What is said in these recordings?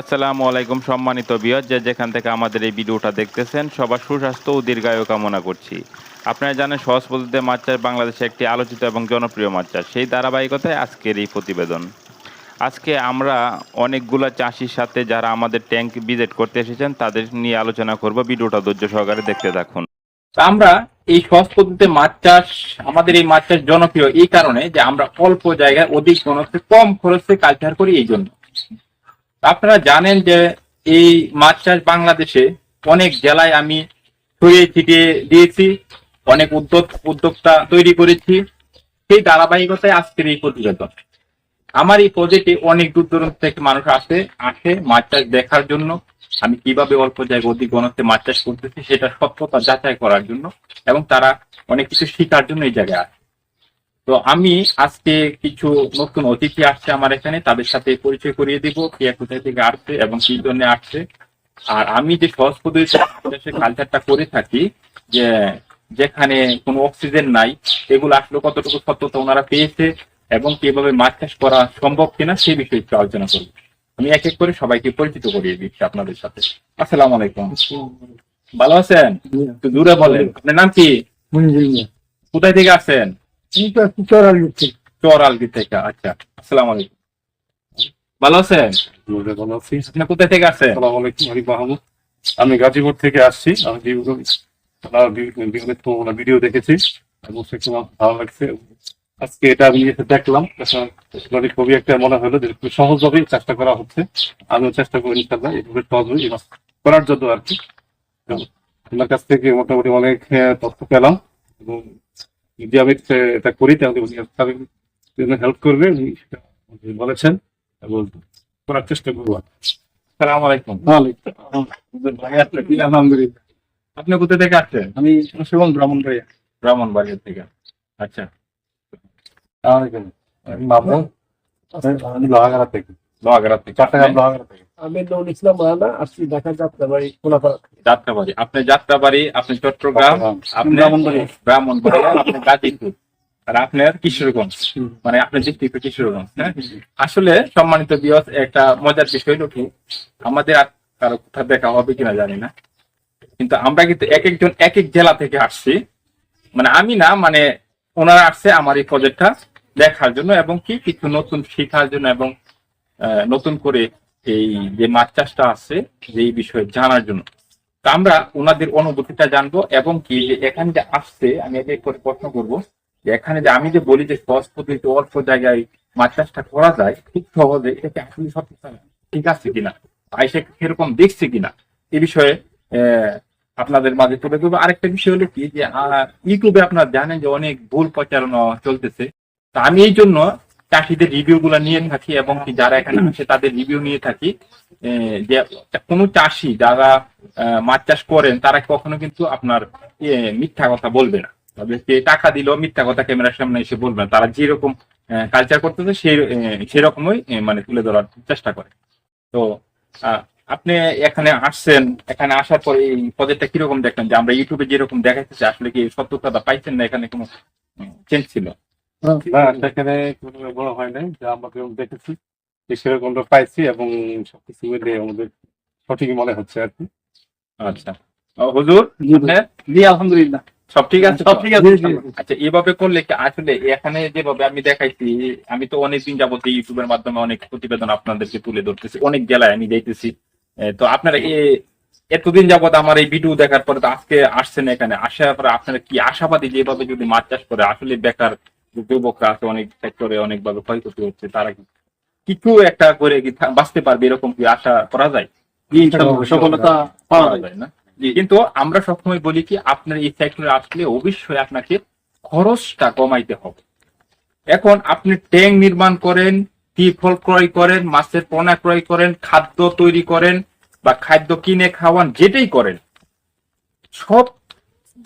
আসসালামু আলাইকুম সম্মানিত বিয়ত যে যেখান থেকে আমাদের এই ভিডিওটা দেখতেছেন, সবার সুস্বাস্থ্য ও দীর্ঘায়ু কামনা করছি। আপনারা জানেন, সহজ পদ্ধতিতে মাছ চাষ বাংলাদেশে একটি আলোচিত এবং জনপ্রিয় মাছ চাষ। সেই ধারাবাহিকতায় আজকের এই প্রতিবেদন। আজকে আমরা অনেকগুলা চাষির সাথে যারা আমাদের ট্যাঙ্ক ভিজিট করতে এসেছেন, তাদের নিয়ে আলোচনা করব। ভিডিওটা ধৈর্য সহকারে দেখতে থাকুন। আমরা এই সহজ পদ্ধতিতে মাছ চাষ, আমাদের এই মাছ চাষ জনপ্রিয় এই কারণে যে আমরা অল্প জায়গায় অধিক ঘনত্বে কম খরচে কালচার করি এই জন্য। আপনারা জানেন যে এই মাছ চাষ বাংলাদেশে অনেক জেলায় আমি ছড়িয়ে ছিটিয়ে দিয়েছি, অনেক উদ্যোগ, উদ্যোক্তা তৈরি করেছি। সেই ধারাবাহিকতায় আজকের এই প্রতিবেদন। আমার এই প্রজেক্টে অনেক দূর দূরান্ত থেকে মানুষ আসে আসে মাছ চাষ দেখার জন্য। আমি কীভাবে অল্প জায়গায় অধিক ঘনত্বে মাছ চাষ করতেছি সেটা সত্যতা যাচাই করার জন্য এবং তারা অনেক কিছু শেখার জন্য এই জায়গায় আসে। তো আমি আজকে কিছু নতুন অতিথি আসছে আমার এখানে তাদের সাথে পরিচয় করিয়ে দিব কে কোথায় থেকে আসছে এবং কি জন্য আসছে। আর আমি যে সহজ পদ্ধতিতে কালচারটা করে থাকি যে যেখানে কোনো অক্সিজেন নাই এগুলো আসলে কতটুকু সত্যতা ওনারা পেয়েছে এবং কীভাবে মাছ চাষ করা সম্ভব কিনা সেই বিষয়ে একটু আলোচনা করব। আমি এক এক করে সবাইকে পরিচিত করিয়ে দিচ্ছি আপনাদের সাথে। আসসালামু আলাইকুম। ভালো আছেন? দূরে বলেন। আপনার নাম কি? কোথায় থেকে আসছেন? চরালগি থেকে। আচ্ছা আসসালামু আলাইকুম। ভালো আছেন? ভালো আছি। আপনি কোথায় থেকে আসছেন? আসসালামু আলাইকুম আরিফ মাহমুদ। আমি গাজীপুর থেকে আসছি। আমি বিভিন্ন ভিডিও দেখেছি। এবং ভালো লাগছে। আজকে এটা আমি এসে দেখলাম। আসলে খুবই একটা মনে হলো যে খুব সহজভাবেই চেষ্টা করা হচ্ছে। আমিও চেষ্টা করি ইনশাল্লাহ এইভাবে সহজভাবে করার জন্য আর কি। আপনার কাছ থেকে মোটামুটি অনেক তথ্য পেলাম। এবং যদি আমি এটা- করি তাহলে উনি হেল্প করবে উনি সেটা বলেছেন এবং করার চেষ্টা করব। আসসালামু আলাইকুম। আলহামদুলিল্লাহ আপনি কোথা থেকে আসছেন? আমি সুমন ব্রাহ্মণবাড়িয়া। ব্রাহ্মণবাড়িয়া থেকে। আচ্ছা। আমি লোহাগাড়া থেকে। লোহাগাড়া থেকে। চট্টগ্রাম লোহাগাড়া থেকে। আমি ইসলাম মারানা আসছি ঢাকা যাত্রাবাড়ি কোলাপাড়া। যাত্রাবাড়ি। আপনি যাত্রাবাড়ি আপনি চট্টগ্রাম আপনি ব্রাহ্মণবাড়িয়া। ব্রাহ্মণবাড়িয়া আপনি গাজীপুর আর আপনার কিশোরগঞ্জ। মানে আপনার ডিস্ট্রিক্ট কিশোরগঞ্জ হ্যাঁ? আসলে সম্মানিত বিয়স একটা মজার বিষয় হলো কি আমাদের আর কারও কোথাও দেখা হবে কিনা জানি না। কিন্তু আমরা কিন্তু এক একজন এক এক জেলা থেকে আসছি। মানে আমি না মানে ওনারা আসছে আমার এই প্রজেক্টটা দেখার জন্য এবং কি কিছু নতুন শেখার জন্য এবং আহ, নতুন করে এই যে মাছ চাষটা আছে এই বিষয়ে জানার জন্য। আমরা ওনাদের অনুভূতিটা জানব এবং কি যে এখানে যে আসছে, আমি এক করে প্রশ্ন করব। যে এখানে যে আমি যে বলি যে সহজ পদ্ধতিতে অল্প জায়গায় মাছ চাষটা করা যায়, খুব সহজে এটা কি আসলে সব ঠিক আছে কিনা? আইসে সেরকম দেখছে কিনা? এ বিষয়ে আপনাদের মাঝে তুলে ধরবো। আরেকটা বিষয় হলো কি যে ইউটিউবে আপনারা জানেন যে অনেক ভুল প্রচারণা চলতেছে। তা আমি এই জন্য চাষিদের রিভিউ গুলো নিয়ে থাকি এবং যারা এখানে আসে তাদের রিভিউ নিয়ে থাকি। যে কোনো চাষি যারা মাছ চাষ করেন, তারা কখনো কিন্তু আপনার মিথ্যা কথা বলবে না। যে টাকা দিলেও মিথ্যা কথা ক্যামেরার সামনে এসে বলবে না। তারা যেরকম কালচার করতেছে, সেই সেরকমই মানে তুলে ধরার চেষ্টা করে। তো আপনি এখানে আসছেন, এখানে আসার পর এই প্রজেক্টটা কীরকম দেখলেন? যে আমরা ইউটিউবে যেরকম দেখাইতেছি, আসলে কি সত্যতা পাইছেন না? এখানে কোনো চেঞ্জ ছিল? না সেখানে কোনো বড় হয় নাই যা আমরা যেরকম দেখেছি। সেরকমটা পাইছি এবং সবকিছু মিলে আমাদের সঠিকই মনে হচ্ছে আর কি। আচ্ছা। হুজুর জি আলহামদুলিল্লাহ। সব ঠিক আছে সব ঠিক আছে। আচ্ছা এভাবে করলে কি আসলে এখানে যেভাবে আমি দেখাইছি আমি তো অনেকদিন যাবত ইউটিউবের মাধ্যমে অনেক প্রতিবেদন আপনাদেরকে তুলে ধরতেছি অনেক জেলায় আমি দেখতেছি। তো আপনারা এ এতদিন যাবত আমার এই ভিডিও দেখার পরে তো আজকে আসছেন এখানে আসার পরে আপনারা কি আশাবাদী যেভাবে যদি মাছ চাষ করে আসলে বেকার যুবকরা আছে অনেক সেক্টরে অনেকভাবে ক্ষয়ক্ষতি হচ্ছে তারা কিছু একটা করে কি বাঁচতে পারবে এরকম কি আশা করা যায়? সফলতা পাওয়া যায় না? কিন্তু আমরা সবসময় বলি কি আপনার এই সেক্টরে আসলে অবশ্যই আপনাকে খরচটা কমাইতে হবে। এখন আপনি ট্যাঙ্ক নির্মাণ করেন টিফল ক্রয় করেন মাছের পোনা ক্রয় করেন খাদ্য তৈরি করেন বা খাদ্য কিনে খাওয়ান যেটাই করেন সব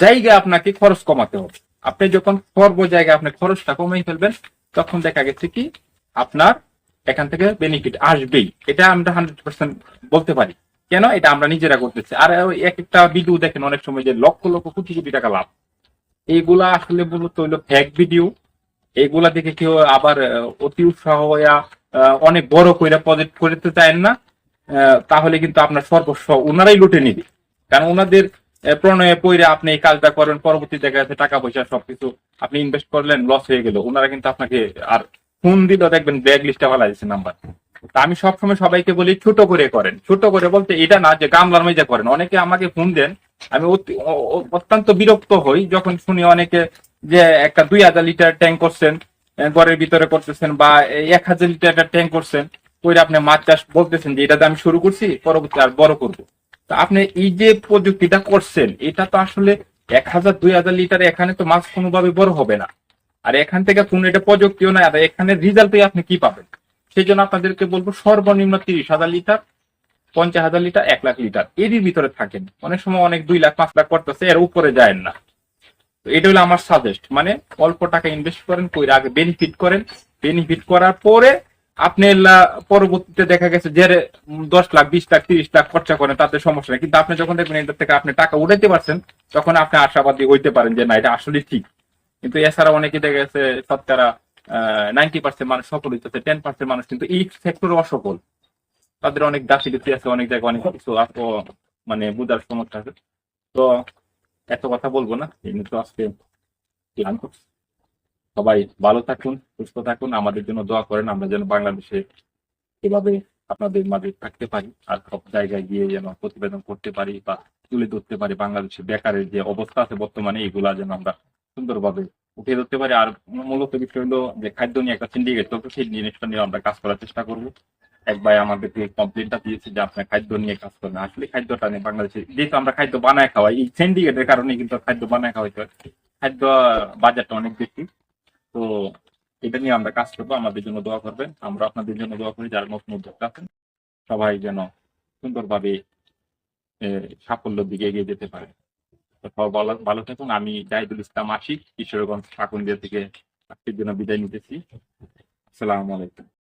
জায়গায় আপনাকে খরচ কমাতে হবে। আপনি যখন সর্ব জায়গায় আপনি খরচটা কমাই ফেলবেন, তখন দেখা গেছে কি, আপনার এখান থেকে বেনিফিট আসবেই। এটা আমরা হান্ড্রেড পার্সেন্ট বলতে পারি। কেন? এটা আমরা নিজেরা করতেছি। আর এক একটা ভিডিও দেখেন অনেক সময় যে লক্ষ লক্ষ কোটি কোটি টাকা লাভ। এইগুলা আসলে মূলত হইল ফ্যাক ভিডিও এইগুলা দেখে কেউ আবার অতি উৎসাহ হইয়া অনেক বড় কইরা প্রজেক্ট করতে চায় না। তাহলে কিন্তু আপনার সর্বস্ব ওনারাই লুটে নিবে। কারণ ওনাদের প্রণয়ে পইরে আপনি এই কাজটা করেন, পরবর্তী যাচ্ছে টাকা পয়সা সবকিছু আপনি ইনভেস্ট করলেন লস হয়ে গেল। ওনারা কিন্তু আপনাকে আর ফোন দিলেও দেখবেন ব্যাগ লিস্টে ভালো দিচ্ছে নাম্বার আমি সবসময় সবাইকে বলি, ছোট করে করেন। ছোট করে বলতে এটা না যে গামলার মধ্যে করেন। অনেকে আমাকে ফোন দেন, আমি অত্যন্ত বিরক্ত হই যখন শুনি অনেকে যে একটা দুই হাজার লিটার ট্যাঙ্ক করছেন ঘরের ভিতরে করতেছেন বা এক হাজার লিটার একটা ট্যাঙ্ক করছেন কইরা আপনি মাছ চাষ বলতেছেন যে, এটাতে আমি শুরু করছি, পরবর্তী আর বড় করব। তা আপনি এই যে প্রযুক্তিটা করছেন, এটা তো আসলে এক হাজার, দুই হাজার লিটার এখানে তো মাছ কোনোভাবে বড় হবে না। আর এখান থেকে কোনো এটা প্রযুক্তিও নাই, আর এখানে রেজাল্টই আপনি কি পাবেন? সেই জন্য আপনাদেরকে বলব সর্বনিম্ন তিরিশ হাজার লিটার, পঞ্চাশ হাজার লিটার, এক লাখ লিটার। এরই ভিতরে থাকেন। অনেক সময় অনেক দুই লাখ, পাঁচ লাখ করতেছে এর উপরে যায় না। তো এটা হলো আমার সাজেস্ট মানে অল্প টাকা ইনভেস্ট করেন, কইরা আগে বেনিফিট করেন। বেনিফিট করার পরে আপনি পরবর্তীতে দেখা গেছে যে দশ লাখ, বিশ লাখ, তিরিশ লাখ খরচা করেন তাতে সমস্যা নেই। কিন্তু আপনি যখন দেখবেন এটা থেকে আপনি টাকা উঠাইতে পারছেন, তখন আপনি আশাবাদী হইতে পারেন যে না, এটা আসলে ঠিক। কিন্তু এছাড়া অনেকে দেখা গেছে শতকরা নাইনটি পার্সেন্ট মানুষ সফল হইতেছে টেন পার্সেন্ট মানুষ কিন্তু এই সেক্টরে অসফল। তাদের অনেক গাফিলতি আছে, অনেক জায়গায় অনেক কিছু মানে বুঝার সমস্যা আছে। তো এত কথা বলব না, এই নিয়ে তো আজকে করছি। সবাই ভালো থাকুন, সুস্থ থাকুন, আমাদের জন্য দোয়া করেন, আমরা যেন বাংলাদেশে এভাবে আপনাদের মাঝে থাকতে পারি, আর সব জায়গায় গিয়ে যেন প্রতিবেদন করতে পারি বা তুলে ধরতে পারি বাংলাদেশে বেকারের যে অবস্থা আছে বর্তমানে, এগুলা যেন আমরা সুন্দরভাবে উঠে ধরতে পারি। আর মূলত বিষয় হলো যে খাদ্য নিয়ে একটা সিন্ডিকেট চলছে, সেই জিনিসটা নিয়ে আমরা কাজ করার চেষ্টা করব। এক ভাই আমাদেরকে কমপ্লেনটা দিয়েছে যে আপনার খাদ্য নিয়ে কাজ করেন আসলে খাদ্যটা নিয়ে বাংলাদেশে যেহেতু আমরা খাদ্য বানায় খাওয়াই, এই সিন্ডিকেটের কারণে কিন্তু খাদ্য বানায় খাওয়াইতে হয়। খাদ্য বাজারটা অনেক বেশি। তো এটা নিয়ে আমরা কাজ করব। আমাদের জন্য দোয়া করবেন। আমরা আপনাদের জন্য দোয়া করি, যারা নতুন উদ্যোক্তা আছেন। সবাই যেন সুন্দরভাবে সাফল্যের দিকে এগিয়ে যেতে পারে। ভালো ভালো থাকুন। আমি জাহিদুল ইসলাম আশিক, কিশোরগঞ্জ ঠাকুরদের থেকে আজকের জন্য বিদায় নিতেছি। আসসালামু আলাইকুম।